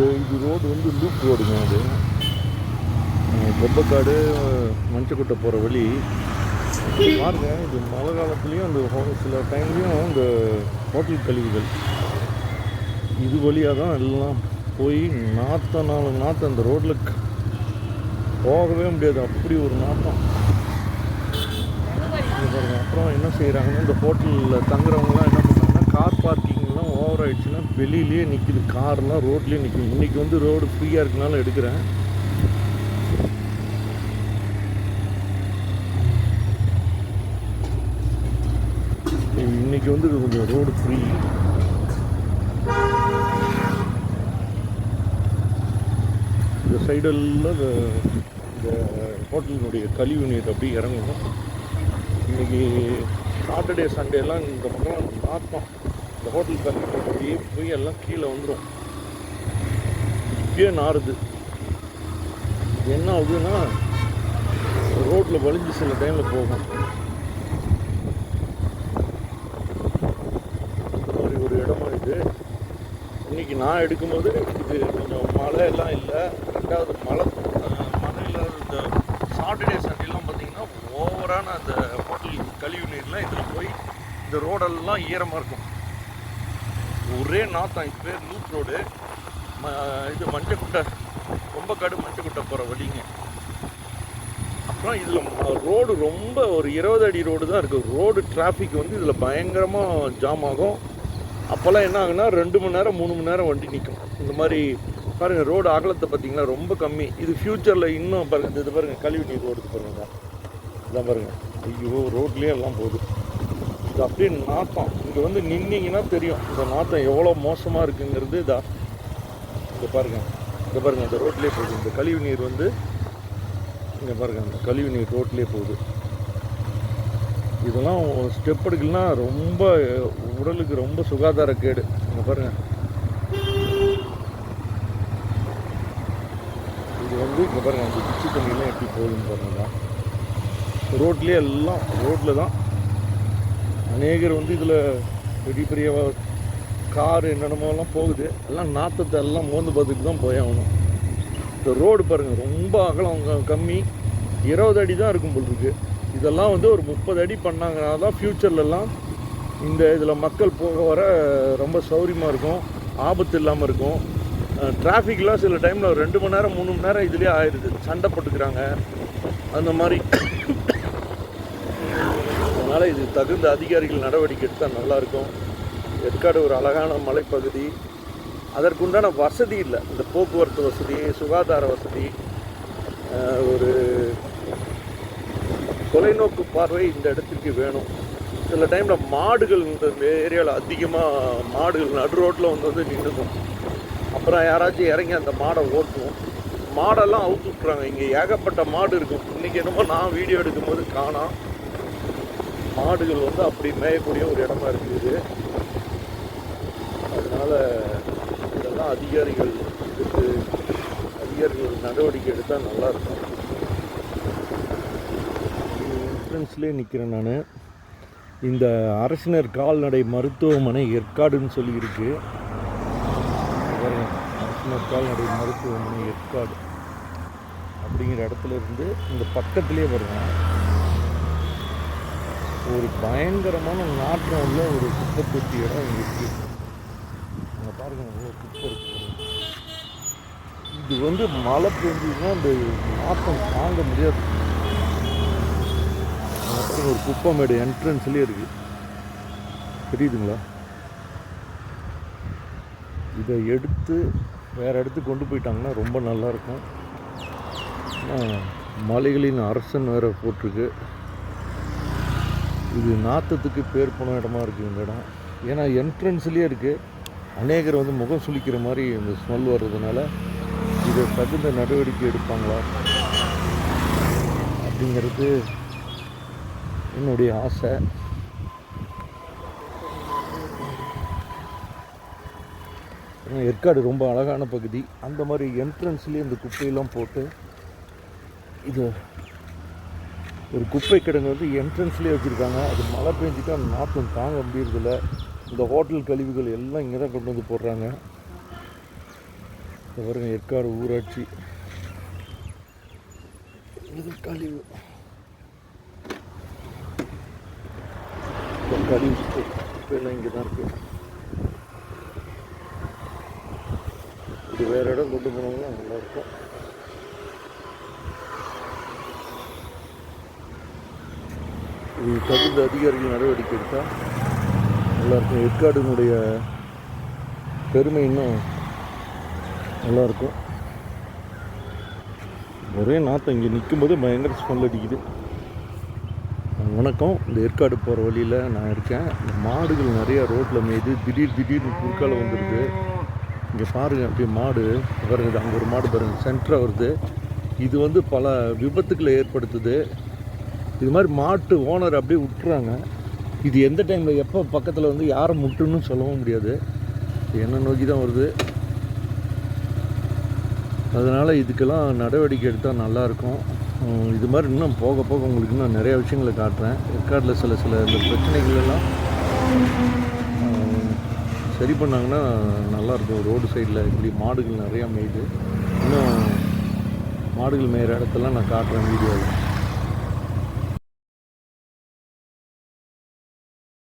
இது இது ரோடு வந்து லூப் ரோடுங்க அது. கொப்பக்காடு மஞ்சக்கோட்டை போகிற வழி. பாருங்க இது மழை காலத்துலேயும் அந்த சில டைம்லேயும் இந்த ஹோட்டல் கழிவுகள். இது வழியாக தான் எல்லாம் போய் நாற்ற நாலு நாற்றம் அந்த ரோட்டில் போகவே முடியாது. அப்படி ஒரு நாற்றம் அப்புறம் என்ன செய்கிறாங்கன்னா இந்த ஹோட்டலில் தங்குறவங்கலாம் என்ன பண்ணுறாங்கன்னா கார் பார்க்கிங் ஆயிடுச்சுன்னா வெளியிலேயே நிற்கிது கார்லாம் ரோட்லேயே நிற்கிது இன்றைக்கி வந்து ரோடு ஃப்ரீயாக இருக்கனால எடுக்கிறேன். இன்னைக்கு வந்து கொஞ்சம் ரோடு ஃப்ரீ. இந்த சைடெல்லாம் இந்த இந்த ஹோட்டலினுடைய கழிவு நீர் அப்படியே இறங்கணும். இன்னைக்கு சாட்டர்டே சண்டேலாம் இந்த பக்கம் நாத்தம். இந்த ஹோட்டல் கட்டிட்டு போய் எல்லாம் கீழே வந்துடும் இப்பயே நாறுது. என்ன ஆகுதுன்னா ரோட்டில் வலிஞ்சு சில டைமில் போகும். மாதிரி ஒரு இடமா இது. இன்னைக்கு நான் எடுக்கும்போது இது கொஞ்சம் மழை எல்லாம் இல்லை. ரெண்டாவது மழை மழை இல்லாத இந்த சாட்டர்டே சண்டேலாம் பார்த்தீங்கன்னா ஓவரான அந்த ஹோட்டல் கழிவு நீர்லாம் இதில் போய் இந்த ரோடெல்லாம் ஈரமாக இருக்கும். ஒரே நாத்தம். இது பேர் லூப் ரோடு. ம இது மஞ்சக்குட்டை. கொம்பக்காடு மஞ்சக்குட்டை போகிற வழிங்க. அப்புறம் இதில் ரோடு ரொம்ப ஒரு இருபது அடி ரோடு தான் இருக்குது ரோடு டிராஃபிக் வந்து இதில் பயங்கரமாக ஜாம் ஆகும். அப்போல்லாம் என்ன ஆகுனா ரெண்டு மணி நேரம் மூணு மணி நேரம் வண்டி நிற்கும் இந்த மாதிரி பாருங்கள் ரோடு அகலத்தை பார்த்தீங்கன்னா ரொம்ப கம்மி. இது ஃப்யூச்சரில் இன்னும் பாருங்கள் இது பாருங்கள் கழிவு நீர் ரோடு பாருங்க. இதான் பாருங்கள் ஐயோ ரோட்லேயே எல்லாம் போகுது. இது அப்படியே நாத்தம். இது வந்து நின்னீங்கன்னா தெரியும். இந்த நாற்றம் எவ்வளோ மோசமாக இருக்குங்கிறது இதா. இங்கே பாருங்கள் இங்கே பாருங்கள் இந்த ரோட்லேயே போகுது. இந்த கழிவு நீர் வந்து இங்கே பாருங்கள் இந்த கழிவு நீர் ரோட்லேயே போகுது. இதெல்லாம் ஸ்டெப் எடுக்கலாம் ரொம்ப உடலுக்கு ரொம்ப சுகாதார கேடு. இங்கே பாருங்கள் இது வந்து இங்கே பாருங்கள் இந்த பிச்சு தண்ணியெல்லாம் எப்படி போகுதுன்னு பாருங்கள் ரோட்லேயே எல்லாம் ரோட்டில் தான் அநேகர் வந்து இதில் பெரிய பெரிய கார் என்னென்னமோலாம் போகுது. எல்லாம் நாற்றத்தை எல்லாம் மோந்து பார்த்துட்டு தான் போய் ஆகணும். இந்த ரோடு பாருங்கள் ரொம்ப அகலம் கம்மி. இருபது அடி தான் இருக்கும் போல் இதெல்லாம் வந்து ஒரு முப்பது அடி பண்ணாங்கன்னா தான் ஃப்யூச்சர்லலாம் இந்த இதில் மக்கள் போக வர ரொம்ப சௌரியமாக இருக்கும். ஆபத்து இல்லாமல் இருக்கும். டிராஃபிக்லாம் சில டைமில் ரெண்டு மணி நேரம் மூணு மணி நேரம் இதுலேயே ஆயிடுது சண்டை போட்டுக்கிறாங்க. அந்த மாதிரி அதனால் இது தகுந்த அதிகாரிகள் நடவடிக்கை எடுத்தால் நல்லாயிருக்கும். ஏற்காடு ஒரு அழகான மலைப்பகுதி. அதற்குண்டான வசதி இல்லை. இந்த போக்குவரத்து வசதி சுகாதார வசதி ஒரு தொலைநோக்கு பார்வை இந்த இடத்துக்கு வேணும். சில டைமில் மாடுகள் இந்த ஏரியாவில் அதிகமாக மாடுகள் நடு ரோட்டில் வந்து வந்து நின்றுக்கும். அப்புறம் யாராச்சும் இறங்கி அந்த மாடை ஓட்டுவோம். மாடெல்லாம் அவுத்து விட்றாங்க இங்கே ஏகப்பட்ட மாடு இருக்கும் இன்றைக்கி என்னமோ நான் வீடியோ எடுக்கும்போது காணாம். மாடுகள் வந்து அப்படி மேயக்கூடிய ஒரு இடமா இருக்குது. அதனால் இதெல்லாம் அதிகாரிகள் எடுத்து அதிகாரிகள் நடவடிக்கை எடுத்தால் நல்லாயிருக்கும் என்ட்ரன்ஸ்லேயே நிற்கிறேன் நான். இந்த அரசினர் கால்நடை மருத்துவமனை ஏற்காடுன்னு சொல்லியிருக்கு. அரசினர் கால்நடை மருத்துவமனை ஏற்காடு. அப்படிங்கிற இடத்துல இருந்து இந்த பக்கத்துலேயே வருவேன். ஒரு பயங்கரமான நாற்றம் உள்ள ஒரு குப்பை தொட்டி இடம் இங்கே இருக்குது அங்கே பாருங்க எவ்வளோ குப்பை இருக்குது இது வந்து மழை பெஞ்சதுன்னா இந்த நாற்றம் தாங்க முடியாது. அங்க ஒரு குப்பை மேடு என்ட்ரன்ஸ்லேயே இருக்கு. தெரியுதுங்களா? இதை எடுத்து வேறு இடத்துக்கு கொண்டு போயிட்டாங்கன்னா ரொம்ப நல்லா இருக்கும். மலைகளின் அரசன் வேறு போட்டிருக்கு. இது நாத்தத்துக்கு பேர் போன இடமா இருக்குது இந்த இடம். ஏன்னா என்ட்ரன்ஸ்லேயே இருக்குது அநேகர் வந்து முகம் சுளிக்கிற மாதிரி இந்த ஸ்மெல் வர்றதுனால இதை தகுந்த நடவடிக்கை எடுப்பாங்களா? அப்படிங்கிறது என்னுடைய ஆசை. ஏற்காடு ரொம்ப அழகான பகுதி. அந்த மாதிரி என்ட்ரன்ஸ்லேயே இந்த குப்பையெல்லாம் போட்டு இது ஒரு குப்பை கிடங்கு வந்து என்ட்ரன்ஸ்லேயே வச்சுருக்காங்க. அது மழை பெஞ்சிட்டு அந்த நாற்றம் தாங்க முடியறதில்ல. இந்த ஹோட்டல் கழிவுகள் எல்லாம் இங்கே தான் கொண்டு வந்து போடுறாங்க. இது பாருங்க ஏற்காடு ஊராட்சி. இது கழிவு. கழிவு குப்பையெல்லாம் இங்கே தான் இருக்கு. இது வேறு இடம் கொண்டு போனாங்கன்னா நல்லா இது தகுந்த அதிகாரிகள் நடவடிக்கை எடுத்தால் நல்லாயிருக்கும். ஏற்காடுனுடைய பெருமை இன்னும் நல்லாயிருக்கும். ஒரே நாற்றம் இங்கே நிற்கும்போது பயங்கர ஸ்மெல் அடிக்குது. வணக்கம். இந்த ஏற்காடு போகிற வழியில் நான் இருக்கேன். இந்த மாடுகள் நிறையா ரோட்டில் மேய்து. திடீர் திடீர்னு குறுக்கால வந்துடுது இங்கே பாருங்கள் அப்படியே மாடு. பாருங்க அங்கே ஒரு மாடு பாருங்கள் சென்டராக வருது. இது வந்து பல விபத்துக்களை ஏற்படுத்துது. இது மாதிரி மாட்டு ஓனர் அப்படியே விட்டுறாங்க. இது எந்த டைமில் எப்போ பக்கத்தில் வந்து யாரை முட்டுன்னு சொல்லவும் முடியாது. என்ன நோக்கி தான் வருது. அதனால் இதுக்கெல்லாம் நடவடிக்கை எடுத்தால் நல்லாயிருக்கும் இது மாதிரி இன்னும் போக போக உங்களுக்கு இன்னும் நிறைய விஷயங்களை காட்டுறேன். ஏற்காட்டில் சில சில இந்த பிரச்சனைகள் எல்லாம் சரி பண்ணாங்கன்னா நல்லாயிருக்கும் ரோடு சைடில் இப்படி மாடுகள் நிறையா மேயுது. இன்னும் மாடுகள் மேயிற இடத்தெல்லாம் நான் காட்டுறேன் வீடியோவில்.